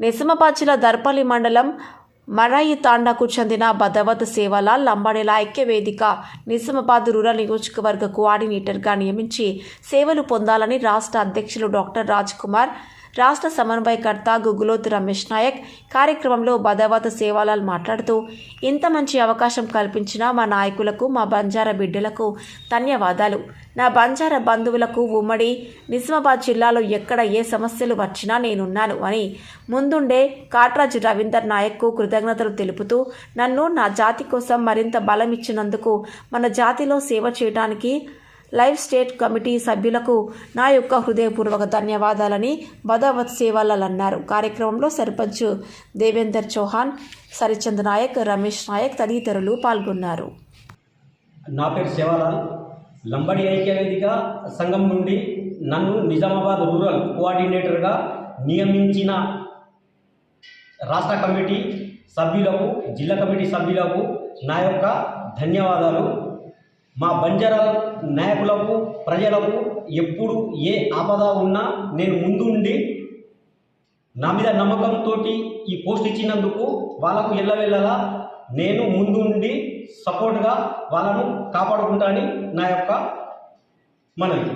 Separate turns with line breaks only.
నిజామాబాద్ జిల్లా దర్పల్లి మండలం మరాయి తాండాకు చెందిన బదవత్ సేవలాల్ లంబాడేల ఐక్యవేదిక నిజామాబాద్ రూరల్ నియోజకవర్గ కోఆర్డినేటర్గా నియమించి సేవలు పొందాలని రాష్ట్ర అధ్యక్షులు డాక్టర్ రాజ్ కుమార్ రాష్ట్ర సమన్వయకర్త గుగులోత్ రమేష్ నాయక్ కార్యక్రమంలో బదావత్ సేవాలాల్ మాట్లాడుతూ ఇంత మంచి అవకాశం కల్పించిన మా నాయకులకు మా బంజారా బిడ్డలకు ధన్యవాదాలు. నా బంజారా బంధువులకు ఉమ్మడి నిజామాబాద్ జిల్లాలో ఎక్కడ ఏ సమస్యలు వచ్చినా నేనున్నాను అని ముందుండే కాట్రాజ్ రవీందర్ నాయక్కు కృతజ్ఞతలు తెలుపుతూ నన్ను నా జాతి కోసం మరింత బలం ఇచ్చినందుకు మన జాతిలో సేవ చేయడానికి లైవ్ స్టేట్ కమిటీ సభ్యులకు నా యొక్క హృదయపూర్వక ధన్యవాదాలని బదావత్ సేవాలాల్ అన్నారు. కార్యక్రమంలో సర్పంచ్ దేవేందర్ చౌహాన్ సరిచంద్ నాయక్ రమేష్ నాయక్ తదితరులు పాల్గొన్నారు.
నా పేరు సేవాలాల్. లంబడి ఐక్యవేదిక సంఘం నుండి నన్ను నిజామాబాద్ రూరల్ కోఆర్డినేటర్గా నియమించిన రాష్ట్ర కమిటీ సభ్యులకు జిల్లా కమిటీ సభ్యులకు నా యొక్క ధన్యవాదాలు. మా బంజారా నాయకులకు ప్రజలకు ఎప్పుడు ఏ ఆపద ఉన్నా నేను ముందుండి నా మీద నమ్మకంతో ఈ పోస్ట్ ఇచ్చినందుకు వాళ్ళకు ఎల్లవెల్లలా నేను ముందుండి సపోర్ట్గా వాళ్ళను కాపాడుకుంటానని నా యొక్క మనవి.